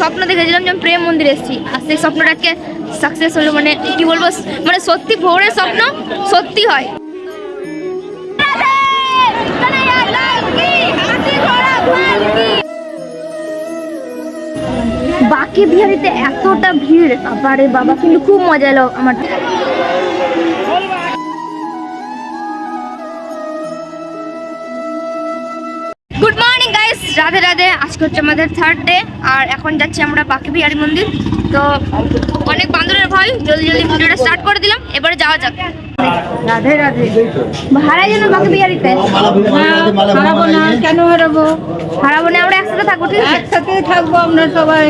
স্বপ্ন দেখেছিলাম যে আমি প্রেম মন্দির এসেছি। আর সেই স্বপ্নটা আজকে সাকসেস হলো। মানে কি বলব মানে সত্যি ভোরের স্বপ্ন সত্যি হয়। বাকি বিহারিতে এতটা ভিড়, বাবারে বাবা, কিন্তু খুব মজা এলো আমার। Good morning Radhe Radhe. আজকে হচ্ছে আমাদের থার্ড ডে আর এখন যাচ্ছি আমরা বাকি বিহারি মন্দির। তো অনেক বান্দরের ভয় জলদি জলদি ভিডিওটা স্টার্ট করে দিলাম এবারে যাওয়া যাক। রাধে রাধে। হারাই যেন বাকি বিহারিতে হারাবো না কেন হারাবো হারাবো না আমরা একসাথে থাকব ঠিক আছে? একসাথে থাকব আমরা সবাই।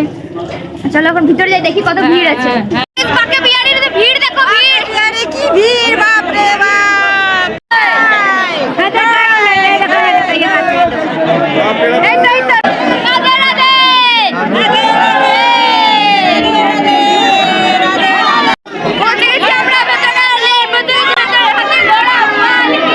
চলো এখন ভিতরে যাই দেখি কত ভিড় আছে হ্যাঁ, বাকি বিহারিতে ভিড় দেখো ভিড় আরে কি ভিড় বাপ রে বাপ এই তো, এই তো। রাধে রাধে পৌঁছে গেছি আমরা ভেতরে, আলে, ভেতরে, ভেতরে, হাতে ঘোড়া, মালিক।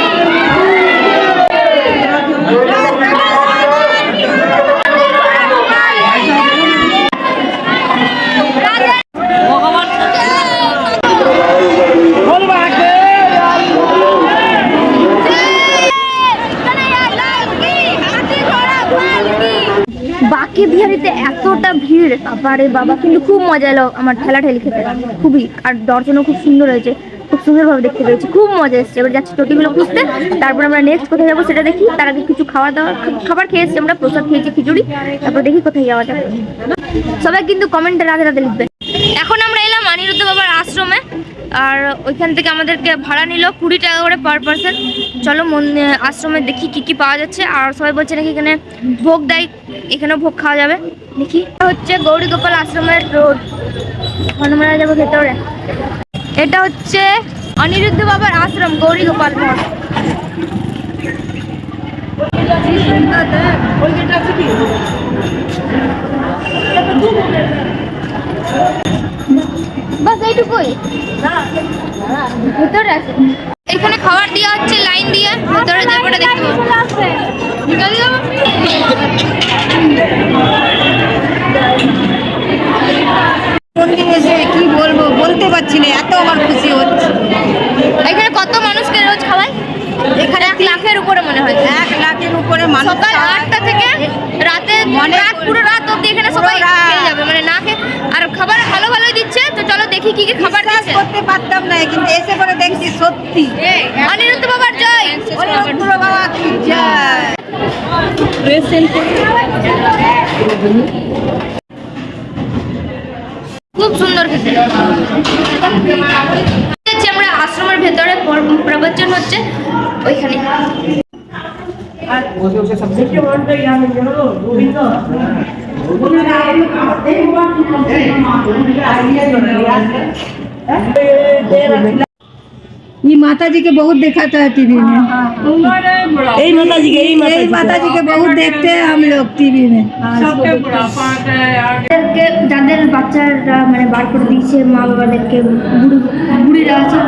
বিহারিতে এতটা ভিড়, বাবারে বাবা, কিন্তু খুব মজা এলো আমার ঠেলা ঠেলি খেতে। খুবই, আর দর্শনও খুব সুন্দর হয়েছে, খুব সুন্দরভাবে দেখতে পেয়েছি, খুব মজা এসছে। এবার যাচ্ছি টোটিগুলো খুঁজতে, তারপর আমরা নেক্সট কোথায় যাব সেটা দেখি। তার আগে কিছু খাওয়া দাওয়া খাবার খেয়েছি আমরা, প্রসাদ খেয়েছি খিচুড়ি, তারপর দেখি কোথায় যাওয়া যাবে। সবাই কিন্তু কমেন্টে আগে তাদের লিখবেন। এখন আমরা এলাম অনিরুদ্ধ বাবার আশ্রমে, আর ওইখান থেকে আমাদেরকে ভাড়া নিল কুড়ি টাকা করে পার পার্সন চলো মন আশ্রমে দেখি কি কি পাওয়া যাচ্ছে। আর সবাই বলছে নাকি এখানে ভোগ দেয়, এখানেও ভোগ খাওয়া যাবে। দেখি। হচ্ছে গৌরী গোপাল আশ্রমের রোড আমরা যাব ভেতরে। এটা হচ্ছে অনিরুদ্ধ বাবার আশ্রম, গৌরী গোপাল বাস এইটুকুই। ভিতরে আছে। এখানে খাবার দেওয়া হচ্ছে লাইন দিয়ে। ভিতরে যাব দেখতে পাবো। কি কি খাবার করতে পারতাম না কিন্তু এসে পরে দেখছি সত্যি। অনিরুদ্ধ বাবার জয়! অনিরুদ্ধ বাবা কি জয়! খুব সুন্দর খেতে। আমরা আশ্রমের ভেতরে প্রবচন হচ্ছে ওইখানে। ये माता जी के बहुत देखा था टीवी में এই মাতাজি কে এই यही माता जी के बहुत देखते हैं हम लोग टीवी में যাদেরকে যাদের বাচ্চারা মানে বার করে দিয়েছে মা বাবাদেরকে বুড়ি বুড়িরা আছে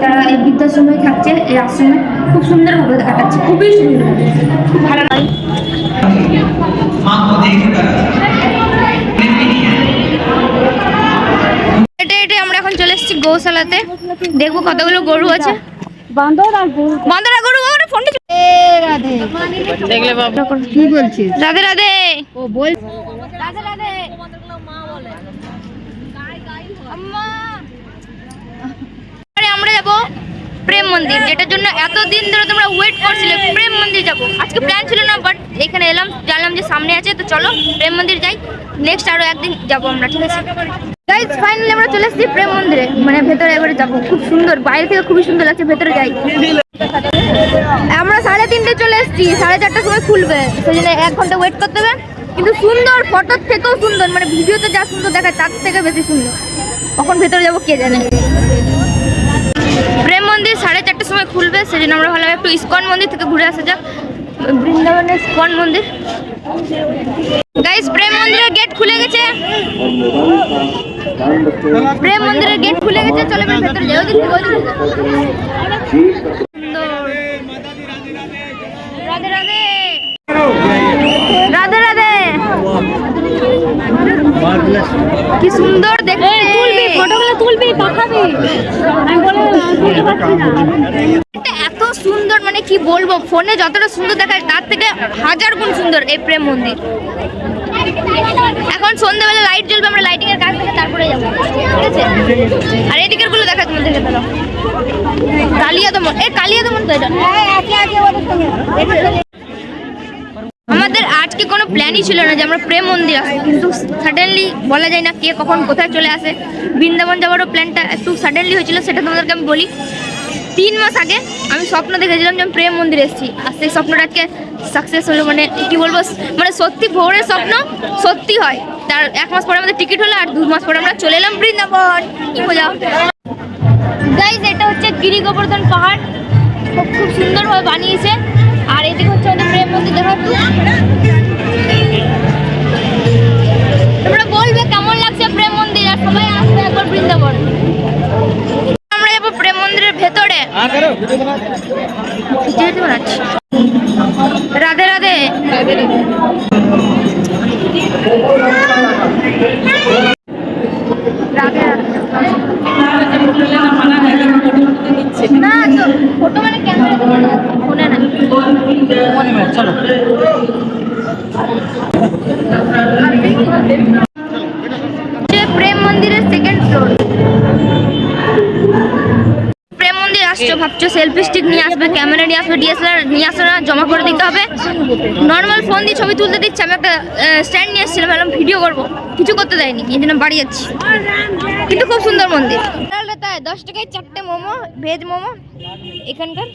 তারা এই বৃদ্ধাশ্রমে থাকছে এই আশ্রমে খুব সুন্দরভাবে কাটাচ্ছে খুবই সুন্দর খুব ভালো লাগে গৌশালাতে দেখব কতগুলো গরু আছে। বান্দর বান্দরা গরু ফোনটা রাধে দেখলে বাবা। কি বলছিস? রাধে রাধে। ও বল। রাধে রাধে। আমরা যাব প্রেম মন্দির যেটার জন্য এতদিন ধরে তোমরা ওয়েট করছিলে প্রেম মন্দির যাব। আজকে প্ল্যান ছিল না বাট এখানে এলাম জানলাম যে সামনে আছে তো চলো প্রেম মন্দির যাই। নেক্সট আরও একদিন যাব আমরা ঠিক আছে? গাইজ ফাইনালি আমরা চলে এসেছি প্রেম মন্দিরে। মানে ভেতরে এবারে যাব। খুব সুন্দর। বাইরে থেকে খুবই সুন্দর লাগছে, ভেতরে যাই। আমরা সাড়ে তিনটে চলে এসেছি। সাড়ে চারটার সময় খুলবে। সেই জন্য এক ঘণ্টা ওয়েট করতে হবে। কিন্তু সুন্দর ফটোর থেকেও সুন্দর। মানে ভিডিওতে যা সুন্দর দেখায়, তার থেকে বেশি সুন্দর। কখন ভেতরে যাব কে জানে। প্রেম মন্দির সাড়ে চারটার সময় খুলবে। সেই জন্য আমরা ভালো একটু ইস্কন মন্দির থেকে ঘুরে আসা যাক। বৃন্দাবনের ইস্কন মন্দির। গাইস প্রেম মন্দিরের গেট খুলে গেছে। প্রেম মন্দিরের গেট খুলে গেছে, চলে ভেতরে যাও। সুন্দর। রাধে রাধে রাধে কি সুন্দর দেখতে তুলবি, ফটোগুলো তুলবি, পাঠাবি এটা এত সুন্দর মানে কি বলব? ফোনে যতটা সুন্দর দেখায়, তার থেকে হাজার গুণ সুন্দর এই প্রেম মন্দির। এখন সন্ধ্যাবেলা লাইট জ্বলবে, আমরা লাইটিং এর কাজ থেকে তারপরে যাব। ঠিক আছে? আর এদিকেরগুলো দেখা দেখে দাও কালিয়া দমন এ কালিয়া দমন তো এটা। আমাদের আজকে কোনো প্ল্যানই ছিল না যে আমরা প্রেম মন্দির আসব, কিন্তু সাডেনলি বলা যায় না কে কখন কোথায় চলে আসে। বৃন্দাবন যাওয়ারও প্ল্যানটা একটু সাডেনলি হয়েছিল, সেটা তোমাদেরকে আমি বলি। তিন মাস আগে আমি স্বপ্ন দেখেছিলাম যে আমি প্রেম মন্দির এসেছি। আর সেই স্বপ্নটাকে সাকসেস হলো মানে কি বলব মানে সত্যি ভোরের স্বপ্ন সত্যি হয়। তার এক মাস পরে আমাদের টিকিট হলো, আর দু মাস পরে আমরা চলে এলাম বৃন্দাবন। কি মজা। গাইজ এটা হচ্ছে গিরি গোবর্ধন পাহাড়। খুব খুব সুন্দরভাবে বানিয়েছে। আর এদিকে হচ্ছে আমাদের প্রেম মন্দির দেখা তোমরা বলবে কেমন লাগছে প্রেম মন্দির, আর সবাই আসবে একবার আসছো, ভাবছ সেলফি স্টিক নিয়ে আসবে ক্যামেরা নিয়ে আসবে ডিএসএলআর নিয়ে আসবে না, জমা করে দিতে হবে। নর্মাল ফোন দিয়ে ছবি তুলতে দিচ্ছে, আমি একটা স্ট্যান্ড নিয়ে এসেছিলাম, ভাবলাম ভিডিও করব। কিছু করতে দেয়নি, এই জন্য বাড়ি যাচ্ছি। কিন্তু খুব সুন্দর মন্দির। তাই, দশ টাকায় চারটে মোমো, ভেজ মোমো, এখানকার